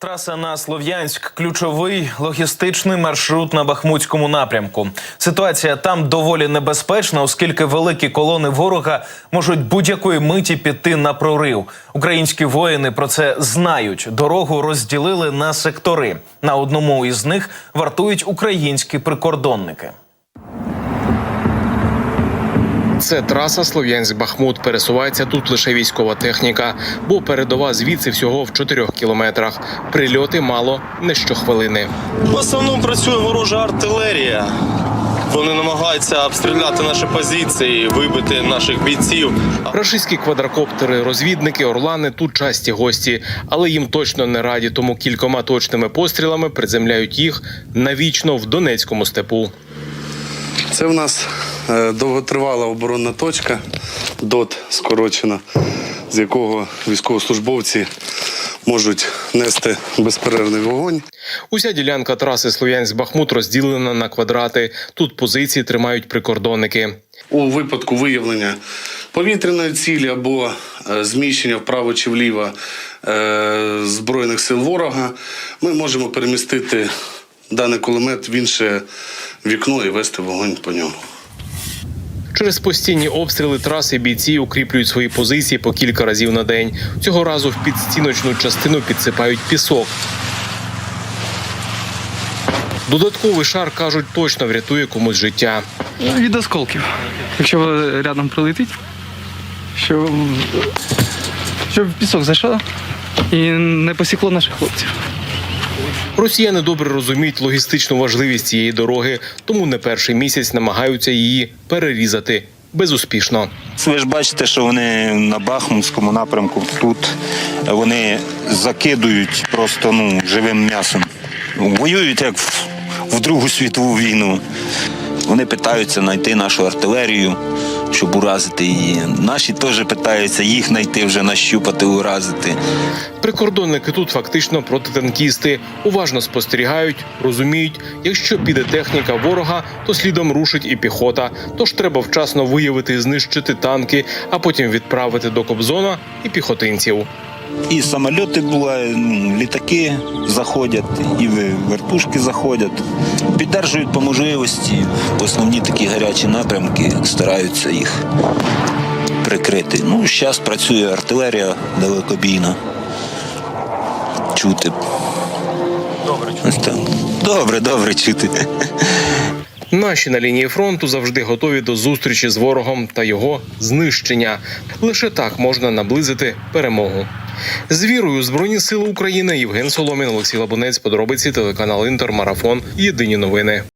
Траса на Слов'янськ ключовий логістичний маршрут на Бахмутському напрямку. Ситуація там доволі небезпечна, оскільки великі колони ворога можуть будь-якої миті піти на прорив. Українські воїни про це знають. Дорогу розділили на сектори. На одному із них вартують українські прикордонники. Це траса Слов'янськ-Бахмут. Пересувається тут лише військова техніка, бо передова звідси всього в 4 кілометрах. Прильоти мало не щохвилини. В основному працює ворожа артилерія. Вони намагаються обстріляти наші позиції, вибити наших бійців. Рашистські квадрокоптери, розвідники, орлани тут часті гості, але їм точно не раді, тому кількома точними пострілами приземляють їх навічно в Донецькому степу. Це в нас довготривала оборонна точка, ДОТ скорочена, з якого військовослужбовці можуть нести безперервний вогонь. Уся ділянка траси Слов'янськ-Бахмут розділена на квадрати. Тут позиції тримають прикордонники. У випадку виявлення повітряної цілі або е, зміщення вправо чи вліво е, збройних сил ворога, ми можемо перемістити даний кулемет в інше вікно і вести вогонь по ньому. Через постійні обстріли траси бійці укріплюють свої позиції по кілька разів на день. Цього разу в підстіночну частину підсипають пісок. Додатковий шар кажуть, точно врятує комусь життя. Від осколків. Якщо рядом прилетить, що, щоб пісок зайшло і не посікло наших хлопців. Росіяни добре розуміють логістичну важливість цієї дороги, тому не перший місяць намагаються її перерізати безуспішно. Ви ж бачите, що вони на Бахмутському напрямку тут вони закидують просто ну, живим м'ясом. Воюють як в, Другу світову війну. Вони питаються знайти нашу артилерію, щоб уразити її. Наші теж питаються їх знайти, вже нащупати, уразити. Прикордонники тут фактично протитанкісти уважно спостерігають, розуміють, якщо піде техніка ворога, то слідом рушить і піхота. Тож треба вчасно виявити і знищити танки, а потім відправити до Кобзона і піхотинців. І самольоти бувають, ну, літаки заходять, і вертушки заходять. Піддержують по можливості основні такі гарячі напрямки, стараються їх прикрити. Ну, зараз працює артилерія далекобійна. Чути. Добре, чути. Добре, добре чути. Наші на лінії фронту завжди готові до зустрічі з ворогом та його знищення. Лише так можна наблизити перемогу. З вірою Збройні Сили України Євген Соломін, Олексій Лабунець, подробиці телеканал Інтер, Марафон. Єдині новини.